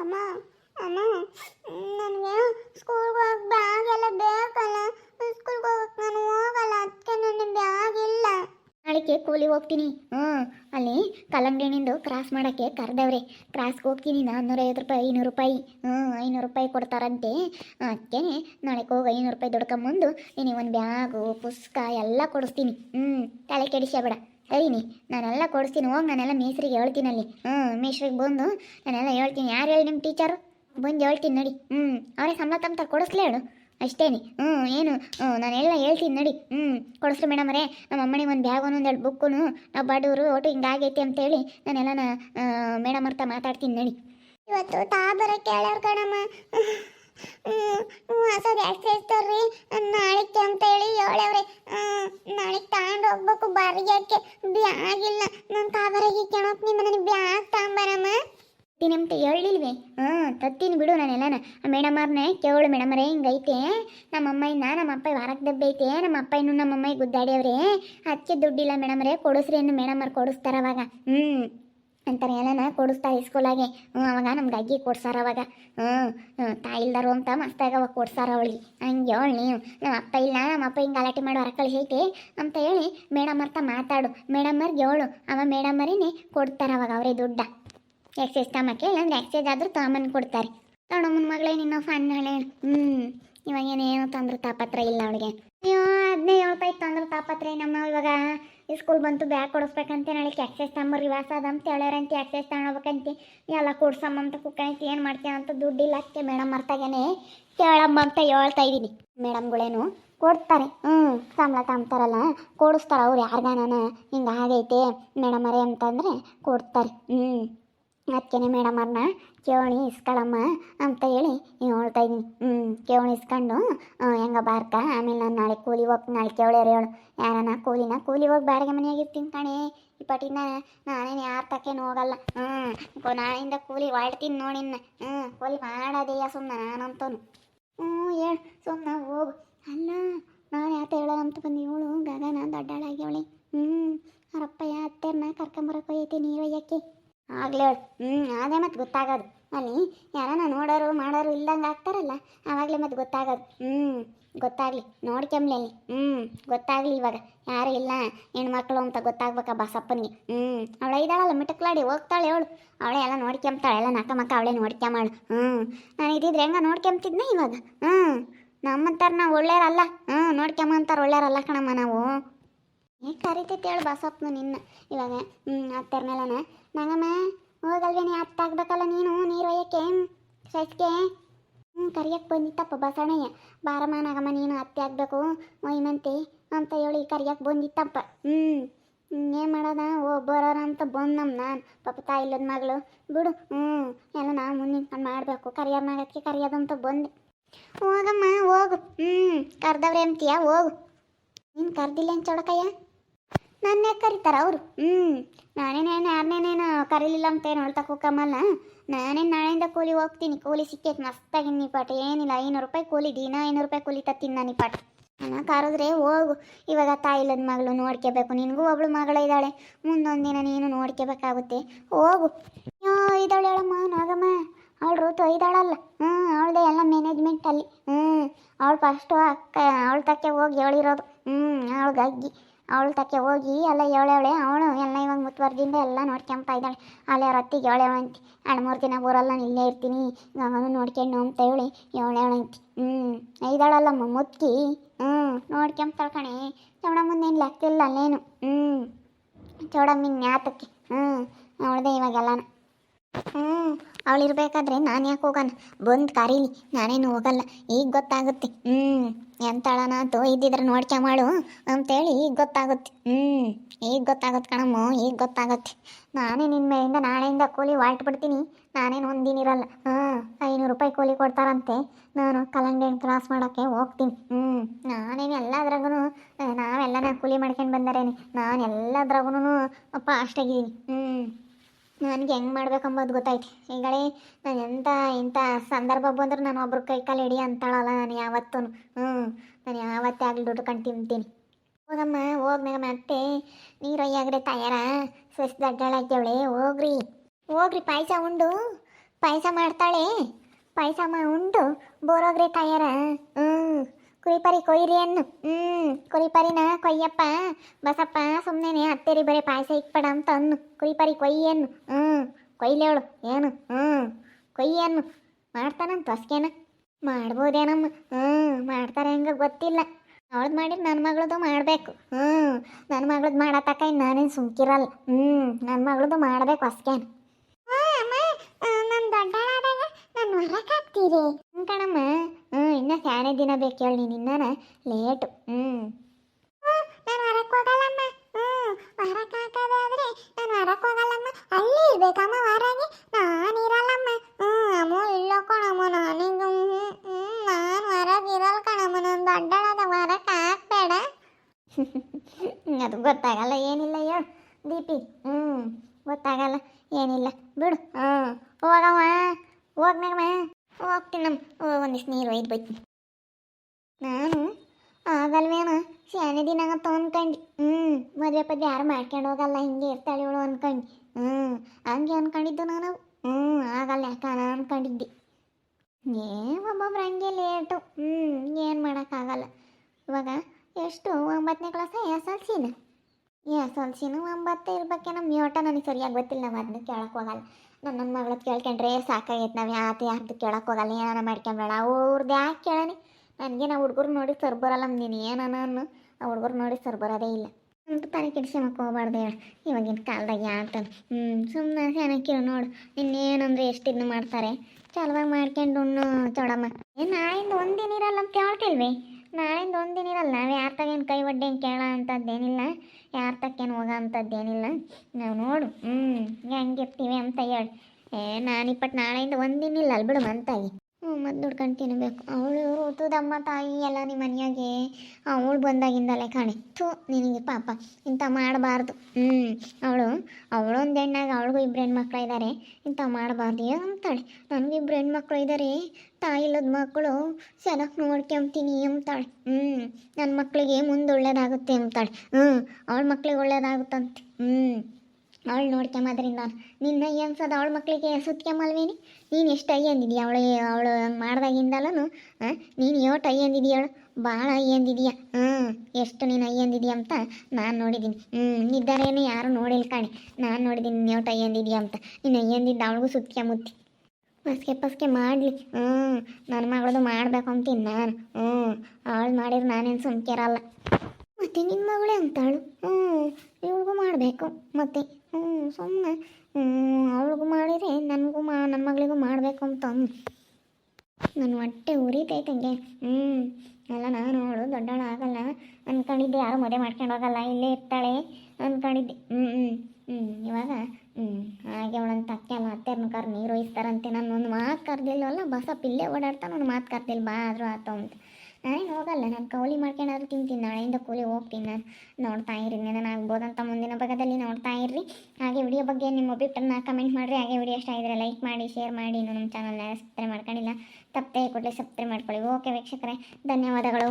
ಅಮ್ಮ ಅಮ್ಮ, ನನಗೆ ಸ್ಕೂಲ್ಗೆ ಹೋಗಿ ಬ್ಯಾಗ್ ಎಲ್ಲ ಬೇಕಲ್ಲ. ಸ್ಕೂಲ್ಗೆ ಹೋಗಕ್ಕೆ ನಾನು ಹೋಗಲ್ಲ ಅದಕ್ಕೆ ನನ್ನ ಬ್ಯಾಗ್ ಇಲ್ಲ. ನಾಳೆಗೆ ಕೂಲಿ ಹೋಗ್ತೀನಿ. ಹ್ಞೂ, ಅಲ್ಲಿ ಕಲ್ಲಂಗಡಿನಿಂದು ಕ್ರಾಸ್ ಮಾಡೋಕ್ಕೆ ಕರೆದವ್ರೆ. ಕ್ರಾಸ್ಗೆ ಹೋಗ್ತೀನಿ ನಾನ್ನೂರೈವತ್ತು ರೂಪಾಯಿ, ಐನೂರು ರೂಪಾಯಿ. ಹ್ಞೂ, ಐನೂರು ರೂಪಾಯಿ ಕೊಡ್ತಾರಂತೆ. ಅದಕ್ಕೆ ನಾಳೆಗೆ ಹೋಗಿ, ಐನೂರು ರೂಪಾಯಿ ದುಡ್ಕೊಂಬಂದು ನಿನಗೆ ಒಂದು ಬ್ಯಾಗು ಪುಸ್ತಕ ಎಲ್ಲ ಕೊಡಿಸ್ತೀನಿ. ಹ್ಞೂ, ತಲೆ ಕೆಡಿಸ್ಬೇಡ ಸರಿನಿ ನಾನೆಲ್ಲ ಕೊಡಿಸ್ತೀನಿ, ಹೋಗಿ ನಾನೆಲ್ಲ ಮೇಸ್ರಿಗೆ ಹೇಳ್ತೀನಿ ಅಲ್ಲಿ. ಹ್ಞೂ ಮೇಸ್ರಿಗೆ ಬಂದು ನಾನೆಲ್ಲ ಹೇಳ್ತೀನಿ. ಯಾರು ಹೇಳಿ ನಿಮ್ಮ ಟೀಚರು ಬಂದು ಹೇಳ್ತೀನಿ ನಡಿ. ಹ್ಞೂ ಅವರೇ ಸಂಬಳ ತಮ್ಮ ಕೊಡಿಸ್ಲೇ ಹೇಳು. ಅಷ್ಟೇನಿ ಹ್ಞೂ ಏನು? ಹ್ಞೂ ನಾನೆಲ್ಲ ಹೇಳ್ತೀನಿ ನಡಿ. ಹ್ಞೂ ಕೊಡಿಸ್ರಿ ಅವರೇ. ನಮ್ಮ ಅಮ್ಮನಿಗೆ ಒಂದು ಬ್ಯಾಗ್ ಒಂದೊಂದೆರಡು ಬುಕ್ಕುನು ನಾವು ಬಡವರು, ಒಟ್ಟು ಹಿಂಗಾಗೈತಿ ಅಂತೇಳಿ ನಾನೆಲ್ಲ ಮೇಡಮ್ ಅರ್ಥ ಮಾತಾಡ್ತೀನಿ ನಡಿ. ಇವತ್ತು ತಾ ಬರೋಕ್ಕೆ ಹೇಳ್ಯಾರ ಕಣಮ್ಮ ಹೊಸದು ಎಕ್ಸೈಸ್ ತರ್ರಿ ನಾಳೆಗೆ ಅಂತ ಹೇಳಿ ಹೇಳವ್ರೆ ನಾಳೆಗೆ ತಗೊಂಡು ಹೋಗ್ಬೇಕು ಬಾರಿಗೆಕ್ಕೆ ಬ್ಯಾಗ್ ಇಲ್ಲ ನಾನು ಕಾಬರಾಗಿ ಕೆಣಕ್ ನಿಮ್ಮ ನನಗೆ ಬ್ಯಾಗ್ ತಗೊಂಬರಮ್ಮ ತತ್ತೀನಿ ಅಂತ ಹೇಳಿಲ್ವೇ ಹ್ಞೂ ತತ್ತೀನಿ ಬಿಡು ನಾನೆಲ್ಲನ ಮೇಡಮರ್ನೇ ಕೇಳು ಹಿಂಗೈತೆ ನಮ್ಮ ಅಮ್ಮಯ್ಯನ ನಮ್ಮ ಅಪ್ಪ ವಾರಕ್ಕೆ ದಬ್ಬೈತೆ ಐತೆ. ನಮ್ಮ ಅಪ್ಪಯ್ಯನು ನಮ್ಮ ಅಮ್ಮಯ್ಯ ಗುದ್ದಾಡ್ಯವ್ರೆ. ಅದಕ್ಕೆ ದುಡ್ಡಿಲ್ಲ ಮೇಡಮರೇ ಕೊಡಿಸ್ರಿ ಅನ್ನು ಮೇಡಮ್ರು ಕೊಡಿಸ್ತಾರೆ ಅವಾಗ. ಹ್ಞೂ ಅಂತಾರೆ, ಎಲ್ಲನ ಕೊಡಿಸ್ತಾರೆ ಸ್ಕೂಲಾಗೆ ಹ್ಞೂ ಅವಾಗ ನಮ್ಗೆ ಅಗ್ಗಿ ಕೊಡ್ಸಾರ ಅವಾಗ. ಹ್ಞೂ ತಾಯಿಲ್ದಾರು ಅಂತ ಮಸ್ತಾಗ ಅವಾಗ ಕೊಡ್ಸಾರ ಅವಳಿಗೆ ಹಂಗೆ ಹೇಳಿ ನೀವು ನಮ್ಮ ಅಪ್ಪ ಇಲ್ಲ ನಮ್ಮ ಅಪ್ಪ ಹಿಂಗೆ ಗಲಾಟೆ ಮಾಡಿ ಹೊರ ಹೇಳ್ತಿ ಅಂತ ಹೇಳಿ ಮೇಡಮ್ ಅರ್ಥ ಮಾತಾಡು. ಮೇಡಮರ್ಗೆ ಹೇಳು, ಅವ ಮೇಡಮರೇನೆ ಕೊಡ್ತಾರೆ ಅವಾಗ ಅವರೇ ದುಡ್ಡ. ಎಕ್ಸೈಸ್ ತಮ್ಮಕ್ಕೆ, ಇಲ್ಲಾಂದ್ರೆ ಎಕ್ಸೈಸ್ ಆದರೂ ತಾಮನ್ ಕೊಡ್ತಾರೆ. ದೊಡ್ಡಮ್ಮನ ಮಗಳೇ, ನಿನ್ನ ಫನ್ ಹೇಳಿ ಇವಾಗ ಏನೇನೋ ತಂದ್ರೆ ತಾಪತ್ರ ಇಲ್ಲ ಅವಳಿಗೆ. ಅಯ್ಯೋ ಅದನ್ನೇ ಹೇಳ್ತಾ ಇತ್ತು ಅಂದ್ರೆ ತಾಪತ್ರ ನಮ್ಮ ಇವಾಗ ಸ್ಕೂಲ್ ಬಂತು ಬ್ಯಾಗ್ ಕೊಡಿಸ್ಬೇಕಂತ ನಾಳೆ ಎಕ್ಸೈಸ್ ತಮ್ಮ ರಿವಾಸ ಅದಂತ ಹೇಳ್ಯಾರಂತೆ ಎಕ್ಸೈಸ್ ತಗೊಳ್ಬೇಕಂತೆ. ಎಲ್ಲ ಕೊಡ್ಸಮ್ಮ ಅಂತ ಕುಕ್ಕೈತಿ ಏನು ಮಾಡ್ತೀಯ ಅಂತ ದುಡ್ಡಿಲ್ಲ ಅಷ್ಟೇ ಮೇಡಮ್ ಮರ್ತಾಗೇನೆ. ಕೇಳಮ್ಮ ಅಂತ ಹೇಳ್ತಾ ಇದ್ದೀನಿ. ಮೇಡಮ್ಗಳೇನು ಕೊಡ್ತಾರೆ. ಹ್ಞೂ ಸಂಬಳ ತಗೊಂತಾರಲ್ಲ ಕೊಡಿಸ್ತಾರೆ ಅವ್ರು ಯಾರಿಗಾನ ಹಿಂಗೆ ಆಗೈತೆ ಮೇಡಮರೇ ಅಂತಂದರೆ ಕೊಡ್ತಾರೆ. ಹ್ಞೂ ಅದಕ್ಕೇನೆ ಮೇಡಮ್ ಅವ್ರನ್ನ ಕೇಳಿ ಇಸ್ಕೊಳಮ್ಮ ಅಂತ ಹೇಳಿ ಹೇಳ್ತಾ ಇದ್ದೀನಿ. ಹ್ಞೂ ಕೇಳಿ ಇಸ್ಕೊಂಡು ಹೆಂಗ ಬಾರ್ಕ, ಆಮೇಲೆ ನಾನು ನಾಳೆ ಕೂಲಿ ಹೋಗಿ, ನಾಳೆ ಕೇವಳ್ಯಾರ ಹೇಳು. ಯಾರನ ಕೂಲಿನ ಕೂಲಿ ಹೋಗಿ ಬಾಡಿಗೆ ಮನೆಯಾಗಿರ್ತೀನಿ ಕಣೆ. ಈ ಪಟಿನ ನಾನೇನು ಯಾರ ತಕ್ಕೇನು ಹೋಗಲ್ಲ. ಹ್ಞೂ ನಾಳೆಯಿಂದ ಕೂಲಿ ಹೊಳ್ತೀನಿ ನೋಡಿನ್ನ ಹ್ಞೂ ಕೂಲಿ ಮಾಡೋದೇಯ ಸುಮ್ಮನೆ ನಾನಂತನು ಹ್ಞೂ, ಹೇಳು ಸುಮ್ಮನೆ ಹೋಗು. ಅಲ್ಲ, ನಾನು ಯಾತ ಹೇಳೋದಂತ ಬಂದು ಇವಳು, ಗಗನ ದೊಡ್ಡಾಳಾಗ್ಯವಳೆ ಹ್ಞೂ ಅವರಪ್ಪಯ್ಯ ಅತ್ತೆರ್ನ ಕರ್ಕೊಂಬರಕ್ಕೆ ಹೋಯ್ತೆ ನೀವಯ್ಯಕ್ಕೆ ಆಗ್ಲೇ ಹ್ಞೂ ಅದೇ ಮತ್ತೆ ಗೊತ್ತಾಗೋದು. ಅಲ್ಲಿ ಯಾರನ್ನ ನೋಡೋರು ಮಾಡೋರು ಇಲ್ದಂಗೆ ಆಗ್ತಾರಲ್ಲ, ಆವಾಗಲೇ ಮತ್ತೆ ಗೊತ್ತಾಗೋದು. ಹ್ಞೂ ಗೊತ್ತಾಗಲಿ. ನೋಡ್ಕೊಂಬ್ಲಿ ಅಲ್ಲಿ ಹ್ಞೂ ಗೊತ್ತಾಗಲಿ ಇವಾಗ. ಯಾರು ಇಲ್ಲ. ಹೆಣ್ಮಕ್ಳು ಅಂತ ಗೊತ್ತಾಗ್ಬೇಕ ಬಸಪ್ಪನಿಗೆ. ಹ್ಞೂ ಅವಳೆ ಇದ್ದಾಳಲ್ಲ, ಮಿಟಕ್ಲಾಡಿ ಹೋಗ್ತಾಳೆ ಅವಳು. ಅವಳೆ ಎಲ್ಲ ನೋಡ್ಕೊಂಬ್ತಾಳೆ ಎಲ್ಲ ನಕ್ಕ ಮಕ್ಕ ಅವಳೇ ನೋಡ್ಕೊಂಬಾಳು ಹ್ಞೂ ನಾನು ಇದಿದ್ರೆ ಹೆಂಗ ನೋಡ್ಕೊಂತಿದ್ನ ಇವಾಗ? ಹ್ಞೂ ನಮ್ಮಂತಾರೆ ನಾವು ಒಳ್ಳೆಯರಲ್ಲ. ಹ್ಞೂ ನೋಡ್ಕೊಂಬಂತಾರೆ ಒಳ್ಳೆಯರಲ್ಲ ಕಣಮ್ಮ ನಾವು. ಏ ಕರಿತೈತೆ ಹೇಳು ಬಸಪ್ಪನು ನಿನ್ನ. ಇವಾಗ ಅತ್ತರ ಅತ್ತರ್ನೆಲ್ಲನ ನಂಗಮ್ಮ ಹೋಗಲ್ವೇನೆ ಅತ್ತಾಗ್ಬೇಕಲ್ಲ ನೀನು? ನೀರು ಒಯ್ಯಕ್ಕೆ? ಸೈಸ್ಗೆ? ಹ್ಞೂ, ಕರಿಯಕ್ಕೆ ಬಂದಿತ್ತಪ್ಪ ಬಸಣಯ್ಯ ಬಾರಮ್ಮ, ನಾಗಮ್ಮ, ನೀನು ಅತ್ತೆ ಆಗಬೇಕು. ಒಯ್ಮಂತಿ ಅಂತ ಹೇಳಿ ಕರಿಯಕ್ಕೆ ಬಂದಿತ್ತಪ್ಪ. ಹ್ಞೂ ಏನು ಮಾಡೋದ? ಬರೋರ ಅಂತ ಬಂದು ನಮ್ಮ ನಾನು. ಪಾಪ ತಾಯಿಲ್ಲದ ಮಗಳು. ಬಿಡು, ಹ್ಞೂ, ಎಲ್ಲ ನಾ ಮುಂದಿನ ಮಾಡಬೇಕು. ಕರಿಯರ್ ಮಾಡೋದಕ್ಕೆ ಕರಿಯೋದಂತ ಬಂದೆ. ಹೋಗಮ್ಮ, ಹೋಗು. ಹ್ಞೂ ಕರ್ದವ್ರೆ ಅಂತೀಯ ಹೋಗು. ನೀನು ಕರ್ದಿಲ್ಲ ಏನು ಚೊಡಕಯ್ಯ ನನ್ನೇ ಕರೀತಾರ ಅವರು? ಹ್ಞೂ ನಾನೇನೇನು ಯಾರನ್ನೇನೇನು ಕರೀಲಿಲ್ಲ ಅಂತ ಏನು ಹೇಳ್ತಾ ಕೂಕಮ್ಮಲ್ಲ? ನಾನೇನು ನಾಳೆಯಿಂದ ಕೂಲಿ ಹೋಗ್ತೀನಿ. ಕೂಲಿ ಸಿಕ್ಕೈತೆ ಮಸ್ತಾಗಿ ನೀ ಪಾಠ. ಏನಿಲ್ಲ, ಐನೂರು ರೂಪಾಯಿ ಕೂಲಿ ದಿನ, ಐನೂರು ರೂಪಾಯಿ ಕೂಲಿ ತತ್ತೀನಿ ನಾನು ಪಾಠ. ಅಣ್ಣ ಕರೆದ್ರೆ ಹೋಗು. ಇವಾಗ ತಾಯಿಲ್ಲದ ಮಗಳು ನೋಡ್ಕೋಬೇಕು. ನಿನಗೂ ಒಬ್ಳು ಮಗಳ ಇದ್ದಾಳೆ. ಮುಂದೊಂದು ದಿನ ನೀನು ನೋಡ್ಕೋಬೇಕಾಗುತ್ತೆ. ಹೋಗು. ಯೋ, ಇದ್ದಾಳೆ ಹೇಳಮ್ಮ, ನಾಗಮ್ಮ. ಅವಳು ಋತು ಐದಾಳಲ್ಲ ಹ್ಞೂ ಅವಳದೇ ಎಲ್ಲ ಮ್ಯಾನೇಜ್ಮೆಂಟ್ ಅಲ್ಲಿ. ಹ್ಞೂ ಅವಳು ಫಸ್ಟು ಅಕ್ಕ, ಅವಳ ತಕ್ಕೆ ಹೋಗಿ ಹೇಳಿರೋದು. ಹ್ಞೂ ಅವಳಿಗೆ ಅಗ್ಗಿ ಅವಳ ತಕ್ಕೆ ಹೋಗಿ ಎಲ್ಲ ಏಳೇಳೆ ಅವಳು ಎಲ್ಲ ಇವಾಗ ಮುತುವರ್ದಿಂದ ಎಲ್ಲ ನೋಡ್ಕೊಂತ ಇದ್ದಾಳೆ. ಅಲ್ಲಿ ಅವ್ರ ಅತ್ತಿಗೆ ಏಳೇಳಂತಿ ಎರಡು ಮೂರು ದಿನ ಬರಲ್ಲ ನಾನು ಇಲ್ಲೇ ಇರ್ತೀನಿ. ನಾನು ನೋಡ್ಕೊಂಡು ಅಂತ. ಹೇಳಿ ಏಳೇಳಂತಿ ಹ್ಞೂ ಇದ್ದಾಳಲ್ಲಮ್ಮ ಮುತ್ಕಿ. ಹ್ಞೂ ನೋಡ್ಕೊಂತಾಳೆ ಕಣೆ. ಚೌಡ ಮುಂದೇನು ಲೆಕ್ಕಿಲ್ಲ ಅಲ್ಲೇನು. ಹ್ಞೂ ಚೌಡಮ್ಮಿನ ನ್ಯಾತಕ್ಕೆ ಹ್ಞೂ ಅವಳದೇ ಇವಾಗೆಲ್ಲನ. ಹ್ಞೂ ಅವಳು ಇರಬೇಕಾದ್ರೆ ನಾನು ಯಾಕೆ ಹೋಗೋಣ ಬಂದು ಕರೀಲಿ, ನಾನೇನು ಹೋಗಲ್ಲ. ಈಗ ಗೊತ್ತಾಗುತ್ತೆ. ಹ್ಞೂ ಎಂತಳನ ತೋ ಇದ್ದಿದ್ರೆ ಮಾಡು ಅಂತೇಳಿ ಈಗ ಗೊತ್ತಾಗುತ್ತೆ. ಹ್ಞೂ ಈಗ ಗೊತ್ತಾಗುತ್ತೆ ಕಣಮ್ಮ, ಈಗ ಗೊತ್ತಾಗುತ್ತೆ. ನಾನೇ ನಿನ್ನ ಮೇಲಿಂದ ನಾಳೆಯಿಂದ ಕೂಲಿ ಬಿಡ್ತೀನಿ. ನಾನೇನು ಒಂದಿನ ಇರಲ್ಲ. ಹಾಂ, ಐನೂರು ರೂಪಾಯಿ ಕೂಲಿ ಕೊಡ್ತಾರಂತೆ. ನಾನು ಕಲಂಗಡಿ ಕ್ರಾಸ್ ಮಾಡೋಕ್ಕೆ ಹೋಗ್ತೀನಿ. ಹ್ಞೂ ನಾನೇನು ಎಲ್ಲದ್ರಾಗೂ ನಾವೆಲ್ಲನ ಕೂಲಿ ಮಾಡ್ಕೊಂಡು ಬಂದರೇನೆ. ನಾನು ಎಲ್ಲದ್ರಾಗೂ ಅಪ್ಪ ಅಷ್ಟಾಗಿದ್ದೀನಿ. ಹ್ಞೂ ನನಗೆ ಹೆಂಗೆ ಮಾಡ್ಬೇಕಂಬೋದು ಗೊತ್ತಾಯ್ತು. ಈಗಲೇ ನಾನು ಎಂಥ ಇಂಥ ಸಂದರ್ಭ ಬಂದರೂ ನಾನು ಒಬ್ರು ಕೈ ಕಾಲು ಹಿಡಿ ಅಂತಾಳಲ್ಲ ನಾನು ಯಾವತ್ತೂ ಹ್ಞೂ ನಾನು ಯಾವತ್ತೇ ಆಗಲಿ ದುಡ್ಡು ಕಂಡು ತಿಂತೀನಿ. ಹೋಗಮ್ಮ ಹೋಗ್ ಮತ್ತೆ ಅತ್ತೆ ನೀರೊಯ್ಯಾಗ್ರೆ ತಯಾರ? ಸ್ವಸ್ಥ ದಡ್ಡಾಳಾಗ್ಯವಳೆ ಹೋಗ್ರಿ. ಹೋಗ್ರಿ, ಪಾಯಸ ಉಂಡು. ಪಾಯಸ ಮಾಡ್ತಾಳೆ. ಪಾಯಸ ಮಾ ಉಂಡು ಬೋರೋಗ್ರೆ ತಯಾರ? ಹ್ಞೂ ಕುರಿಪರಿ ಕೊಯ್ರಿ ಅನ್ನು ಹ್ಞೂ ಕುರಿಪರಿನ ಕೊಯ್ಯಪ್ಪ. ಬಸಪ್ಪ ಸುಮ್ಮನೆ ಅತ್ತೇರಿ ಬರೀ ಪಾಯಸ ಇಕ್ಬೇಡ ಅಂತ ಅನ್ನು. ಕುರಿಪರಿ ಕೊಯ್ಯನ್ನು. ಹ್ಞೂ ಕೊಯ್ಲೇವಳು ಏನು? ಹ್ಞೂ ಕೊಯ್ಯನ್ನು. ಮಾಡ್ತಾನಂತ ಹೊಸ್ಕೇನ ಮಾಡ್ಬೋದೇನಮ್ಮ? ಹ್ಞೂ ಮಾಡ್ತಾರೆ ಹೆಂಗೆ ಗೊತ್ತಿಲ್ಲ. ಅವಳದು ಮಾಡಿದ್ರೆ ನನ್ನ ಮಗಳದು ಮಾಡಬೇಕು. ಹ್ಞೂ ನನ್ನ ಮಗಳದ್ದು ಮಾಡತಕ್ಕ ಇನ್ನು ನಾನೇನು ಸುಮ್ಕಿರಲ್ಲ. ಹ್ಞೂ ನನ್ನ ಮಗಳದು ಮಾಡಬೇಕು ಹೊಸ್ಕೇನ ಹ್ಞೂ ಕಣಮ್ಮ. ಹ್ಞೂ ಇನ್ನೂ ಸ್ಯಾನೆ ದಿನ ಬೇಕು ಹೇಳಿ ನೀನು ಇನ್ನಾನ. ಲೇಟು ಹ್ಞೂ ನಾನು ಹೊರಕ್ಕೆ ಹೋಗಲ್ಲಮ್ಮ. ಹ್ಞೂ ಹೊರಕ್ಕೆ ಹಾಕೋದಾದ್ರೆ ನಾನು ಹೊರಕ್ಕೆ ಹೋಗಲ್ಲಮ್ಮ. ಅಲ್ಲಿ ಇರ್ಬೇಕಮ್ಮ ಹೊರಗೆ ನಾನು ಇರಲ್ಲಮ್ಮ. ಹ್ಞೂ ಅಮ್ಮ ಇಲ್ಲೋ ಕಣಮ್ಮ ನಾನಿಂದು ಹ್ಞೂ ನಾನು ಹೊರಗೆ ಇರಲ್ಲ ಕಣಮ್ಮ. ನಾನು ದೊಡ್ಡಳಾದ ಹೊರಕ್ಕೆ ಹಾಕ್ಬೇಡ. ಅದು ಗೊತ್ತಾಗಲ್ಲ, ಏನಿಲ್ಲ ಹೇಳು ದೀಪಿ ಹ್ಞೂ ಗೊತ್ತಾಗಲ್ಲ, ಏನಿಲ್ಲ. ಬಿಡು. ಹ್ಞೂ ಹೋಗವ ಹೋಗ್ನಮ್ಮ ಹೋಗ್ತೀನಮ್ಮ ಒಂದಿಷ್ಟು ನೀರು ಒಯ್ದು ಬೈತೀನಿ. ನಾನು ಆಗಲ್ವೇನ ಶಾನೆ ದಿನ ಅಂತ ಅನ್ಕಂಡು ಹ್ಞೂ ಮದುವೆ ಪದ್ಯ ಯಾರು ಮಾಡ್ಕೊಂಡು ಹೋಗಲ್ಲ, ಹಿಂಗೆ ಇರ್ತಾಳೆ ಇವಳು ಅನ್ಕಂಡು. ಹ್ಞೂ ಹಂಗೆ ಅನ್ಕೊಂಡಿದ್ದು ನಾನು. ಹ್ಞೂ ಆಗಲ್ಲ ಯಾಕ ಅಂದ್ಕೊಂಡಿದ್ದೆ ಏ, ಒಬ್ಬೊಬ್ರು ಹಂಗೆ ಲೇಟು. ಹ್ಞೂ ಏನು ಮಾಡೋಕ್ಕಾಗಲ್ಲ. ಇವಾಗ ಎಷ್ಟು ಒಂಬತ್ತನೇ ಕ್ಲಾಸ ಎಸ್ ಎಲ್ ಸಿನ ಎಲ್ ಸಿನೂ ಒಂಬತ್ತು ನಮ್ಮ ಯೋಟ ನನಗೆ ಸರಿಯಾಗಿ ಗೊತ್ತಿಲ್ಲ, ನಾವು ಅದನ್ನ ಕೇಳಕ್ಕೆ ಹೋಗಲ್ಲ. ನನ್ನ ನನ್ನ ಮಗಳದ್ದು ಕೇಳ್ಕೊಂಡ್ರೆ ಸಾಕಾಗೈತೆ, ನಾವು ಯಾತ ಯಾರ್ದು ಕೇಳಕ್ಕೆ ಹೋಗಲ್ಲ, ಏನಾರ ಮಾಡ್ಕೊಂಬೇಡ ಅವ್ರದ್ದು ಯಾಕೆ ಕೇಳನಿ? ನನಗೆ ನಾವು ಹುಡುಗರು ನೋಡಿ ಸರ್ ಬರಲ್ಲ ನೀನು ಏನಾನ ಆ ಹುಡುಗರು ನೋಡಿ ಸರ್ ಬರೋದೇ ಇಲ್ಲ. ಅಂತ ತಲೆ ಕೆಡಿಸ್ಕೊಂಬಕ್ಕೆ ಹೋಗ್ಬಾರ್ದು ಹೇಳು. ಇವಾಗಿನ ಕಾಲದಾಗ ಯಾತ ಹ್ಞೂ ಸುಮ್ಮನೆ ಚೆನ್ನಾಗಿರೋ ನೋಡು. ಇನ್ನೇನಂದ್ರೆ ಎಷ್ಟು ಇದನ್ನ ಮಾಡ್ತಾರೆ? ಚಲವಾಗಿ ಮಾಡ್ಕೊಂಡು ಉಣ್ಣು, ಚೌಡಮ್ಮ. ಏನು ನಾಳೆಯಿಂದ ಒಂದಿನ ಇರಲ್ಲ ಅಂತ ಹೇಳ್ತಿಲ್ವಿ ನಾಳೆಯಿಂದ ಒಂದಿನ ಇರಲ್ಲ ನಾವು ಯಾರ ತಗೇನು ಕೈ ಒಡ್ಡೆ ಕೇಳೋ ಅಂಥದ್ದೇನಿಲ್ಲ ಯಾರ ತಕ್ಕೇನು ಹೋಗೋ ಅಂಥದ್ದೇನಿಲ್ಲ ನಾವು ನೋಡು ಹ್ಞೂ ಹೆಂಗಿರ್ತೀವಿ ಅಂತ ಹೇಳಿ. ಏ, ನಾನು ಇಪ್ಪತ್ತು ನಾಳೆಯಿಂದ ಒಂದಿನ ಇಲ್ಲ ಅಲ್ಲಿ ಬಿಡು ಮಂತಾಗಿ. ಹ್ಞೂ ದುಡ್ಡು ದುಡ್ಕೊಂಡು ತಿನ್ನಬೇಕು ಅವಳು ಋತುದಮ್ಮ ತಾಯಿ ಎಲ್ಲ ನಿಮ್ಮ ಮನೆಯಾಗೆ, ಅವಳು ಬಂದಾಗಿಂದಲೇ ಕಾಣಿ. ಥೂ, ನಿನಗೆ ಪಾಪ, ಇಂಥ ಮಾಡಬಾರ್ದು. ಹ್ಞೂ, ಅವಳು, ಅವಳೊಂದು ಹೆಣ್ಣಾಗ ಅವಳಿಗೂ ಇಬ್ಬರು ಹೆಣ್ಮಕ್ಳು ಇದ್ದಾರೆ ಇಂಥ ಮಾಡಬಾರ್ದು. ಅಂತಾಳೆ ನನಗೂ ಇಬ್ಬರು ಹೆಣ್ಮಕ್ಳು ಇದ್ದಾರೆ ತಾಯಿ ಇಲ್ಲದ ಮಕ್ಕಳು ಚೆನ್ನಾಗಿ ನೋಡ್ಕೊಂತೀನಿ ಅಂತಾಳೆ ಹ್ಞೂ ನನ್ನ ಮಕ್ಕಳಿಗೆ ಮುಂದೆ ಒಳ್ಳೇದಾಗುತ್ತೆ ಅಂತಾಳೆ ಹ್ಞೂ, ಅವಳ ಮಕ್ಳಿಗೆ ಒಳ್ಳೇದಾಗುತ್ತಂತೆ. ಹ್ಞೂ. ಅವಳು ನೋಡ್ಕೊಂಬದ್ರಿಂದ ನಿನ್ನ ಅನ್ಸೋದು ಅವಳ ಮಕ್ಕಳಿಗೆ ಸುತ್ಕೊಂಬಲ್ವೇನಿ ನೀನು ಎಷ್ಟು ಅಯ್ಯಂದಿದೀಯ ಅವಳು ಅವಳು ಹಂಗೆ ಮಾಡ್ದಾಗಿಂದಲೂ ನೀನು ಯೋಟ್ ಅಯ್ಯಂದಿದೀಯಳು ಭಾಳ ಅಯ್ಯಂದಿದೀಯ? ಹ್ಞೂ ಎಷ್ಟು ನೀನು ಅಯ್ಯಂದಿದೀಯ ಅಂತ ನಾನು ನೋಡಿದ್ದೀನಿ ಹ್ಞೂ ನಿದ್ದಾರೇನು ಯಾರು ನೋಡಿಲ್ಲ ಕಾಣಿ. ನಾನು ನೋಡಿದ್ದೀನಿ ನೀನು ಯೋಟ್ ಅಯ್ಯಂದಿದೀಯ ಅಂತ. ನೀನು ಅಯ್ಯಂದಿದ್ದ ಅವಳಿಗೂ ಸುತ್ಕೊಂಬುತ್ತಿ ಪಸ್ಕೆ ಪಸ್ಕೆ ಮಾಡಲಿ. ಹ್ಞೂ ನನ್ನ ಮಗಳದು ಮಾಡಬೇಕು ಅಂತೀನಿ ನಾನು. ಹ್ಞೂ ಅವಳು ಮಾಡಿದ್ರೆ ನಾನೇನು ಸುಮ್ಕಿರಲ್ಲ ಮತ್ತೆ ನಿನ್ನ ಮಗಳೇ ಅಂತಾಳು? ಹ್ಞೂ ಇವಳಿಗೂ ಮಾಡಬೇಕು. ಮತ್ತೆ ಹ್ಞೂ ಸುಮ್ಮನೆ ಅವಳಿಗೂ ಮಾಡಿದರೆ ನನಗೂ ಮಾ ನನ್ನ ಮಗಳಿಗೂ ಮಾಡಬೇಕು ಅಂತ. ನನ್ನ ಹೊಟ್ಟೆ ಉರಿತೈತೆ ಹಂಗೆ. ಹ್ಞೂ ಎಲ್ಲ ನಾನು ಅವಳು ದೊಡ್ಡವಳು ಆಗಲ್ಲ. ಅಂದ್ಕೊಂಡಿದ್ದೆ ಯಾರು ಮದುವೆ ಮಾಡ್ಕೊಂಡು ಹೋಗಲ್ಲ, ಇಲ್ಲೇ ಇರ್ತಾಳೆ. ಅಂದ್ಕೊಂಡಿದ್ದೆ ಹ್ಞೂ ಹ್ಞೂ ಹ್ಞೂ ಇವಾಗ ಹ್ಞೂ ಹಾಗೆ ಅವಳಂತ ಅಕ್ಕೆ ಅಲ್ಲ ಅತ್ತೆರ್ನ ಕರ್ ನೀರು ಒಯ್ಸ್ತಾರಂತೆ. ನಾನು ಒಂದು ಮಾತು ಕರ್ದಿಲ್ವಲ್ಲ, ಬಸಪ್ಪ ಇಲ್ಲೇ ಓಡಾಡ್ತಾನೆ, ಒಂದು ಮಾತು ಕರ್ದಿಲ್ಲ ಬಾ ಆದರೂ ಆತು ಅಂತ. ನಾನೇನು ಹೋಗಲ್ಲ. ನಾನು ಕೌಲಿ ಮಾಡ್ಕೊಂಡಾದ್ರೂ ತಿಂತೀನಿ. ನಾಳೆಯಿಂದ ಕೂಲಿ ಹೋಗ್ತೀನಿ. ನಾನು ನೋಡ್ತಾ ಇರಿ ಆಗ್ಬೋದಂತ ಮುಂದಿನ ಭಾಗದಲ್ಲಿ ನೋಡ್ತಾ ಇರ್ರಿ. ಹಾಗೆ ವಿಡಿಯೋ ಬಗ್ಗೆ ನಿಮ್ಮ ಅಭಿಪ್ರಾಯನ ಕಮೆಂಟ್ ಮಾಡಿರಿ. ಹಾಗೆ ವಿಡಿಯೋ ಇಷ್ಟ ಆಗಿದ್ರೆ ಲೈಕ್ ಮಾಡಿ ಶೇರ್ ಮಾಡಿ. ಇನ್ನು ನಮ್ಮ ಚಾನಲ್ನ ಸಬ್ಸ್ಕ್ರೈಬ್ ಮಾಡ್ಕೊಂಡಿಲ್ಲ, ತಪ್ಪದೆ ಕೊಡಲಿ ಸಬ್ಸ್ಕ್ರೈಬ್ ಮಾಡ್ಕೊಳ್ಳಿ. ಓಕೆ ವೀಕ್ಷಕರೇ, ಧನ್ಯವಾದಗಳು.